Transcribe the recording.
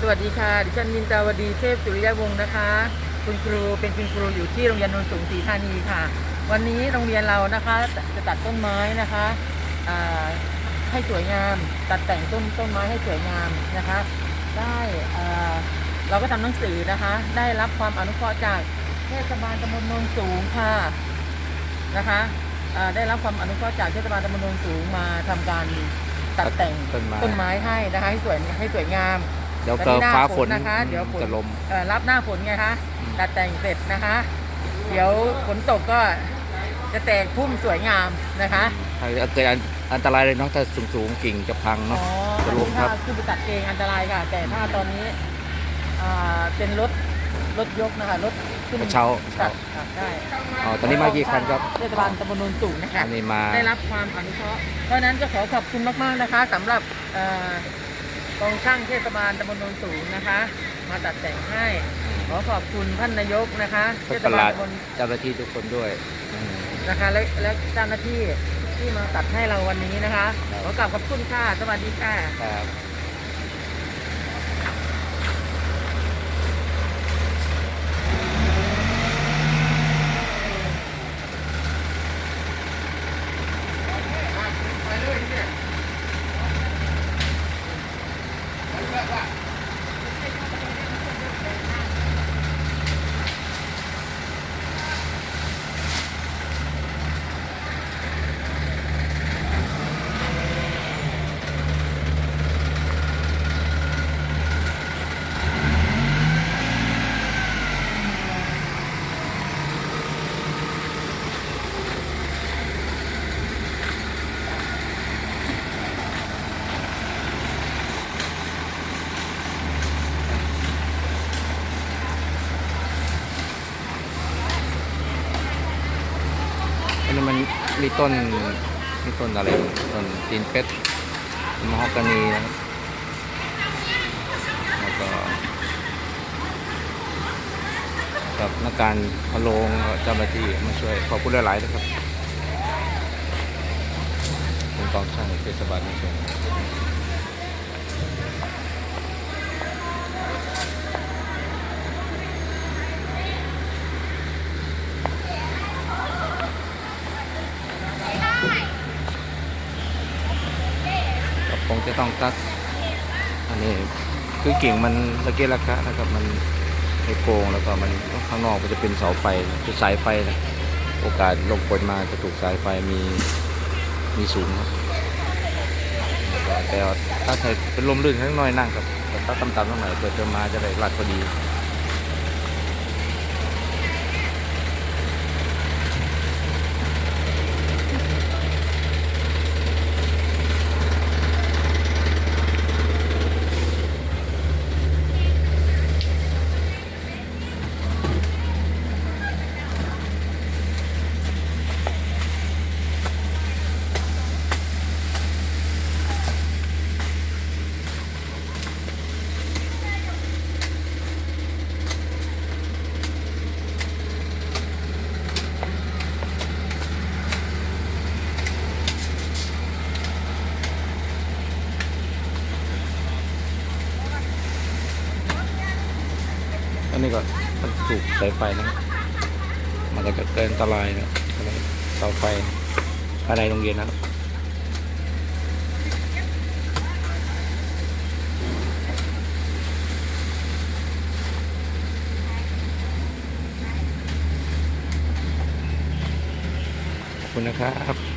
สวัสดีค่ะ ดิฉันมินตาวดีเทพสุริยวงศ์นะคะ คุณครูเป็นคุณครูอยู่ที่โรงเรียนโนนสูงศรีธานีค่ะ วันนี้โรงเรียนเรานะคะจะตัดต้นไม้นะคะอ่าให้สวยงามตัดแต่งต้นต้นไม้ให้สวยงามนะคะ ได้อ่าเราก็ทำหนังสือนะคะ ได้รับความอนุเคราะห์จากเทศบาลตำบลโนนสูงค่ะนะคะอ่าได้รับความอนุเคราะห์จากเทศบาลตำบลโนนสูงมาทำการตัดแต่งต้นไม้ต้นไม้ให้นะคะให้สวยให้สวยงาม เดี๋ยวตอนก็นี้หน้าฟ้าฝฝนนนะคะเดี๋ยวฝนจะลมเอ่อรับหน้าฝนไงคะอืมตัดแต่งเสร็จนะคะ เดี๋ยวฝนตกก็จะแตกพุ่มสวยงามนะคะถ้าเกิดอันอันตรายเลยเนาะถ้าสูงสูงๆกิ่งจะพังอ๋อเนาะอันจะล้นี้มครัถ้าบขึ้นไปตัดเองอันตรายค่ะ แต่ถ้าตอนนี้อ่าเป็นรถรถยกนะคะรถขึ้นกระเช้าตัดค่ะได้อ๋อตอนนี้มากี่คันครับเทศบาลตำบลโนนสูงนะคะอันนี้มาได้รับความอนุเคราะห์เพราะฉะนั้นก็ขอขอบคุณมากๆนะคะสำหรับเอ่อ กองช่างเทศบาลตำบลโนนสูงนะคะ มาตัดแต่งให้ ขอขอบคุณท่านนายกนะคะเทท่านศประหบาลัลดตำบลเจ้าหน้าที่ทุกคนด้วยอืมนะคะและและเจ้าหน้าที่ที่มาตัดให้เราวันนี้นะคะครับขอกราบขอบคุณค่ะสวัสดีค่ะ ครับ อันนี้มันมีต้นมีต้นอะไรต้นตีนเป็ดมะฮอกกานีนะครับแล้วก็กับนักการพะโลงเจ้าหน้าที่มาช่วยขอบคุณหลายๆนะครับเป็นกองช่างเทศบาลเมืองชนก็ คงจะต้องตัด อันนี้คือกิ่งมันระเกะระกะนะครับ มันไอโกงแล้วก็มันข้างนอกมันจะเป็นเสาไฟคือสายไฟนะโอกาสลงฝนมาจะถูกสายไฟมีมีสูงครับแต่ถ้าใครเป็นลมลื่นข้างน้อยนั่งครับถ้าต่ำๆหน่อยเปิดเติมมาจะได้รัดพอดี อันนี้ก็มันถูกสายไฟนะครับมันก็จะเกินอันตรายนะอะไรเสาไฟภายในโรงเรียนนะครับขอบคุณนะครับ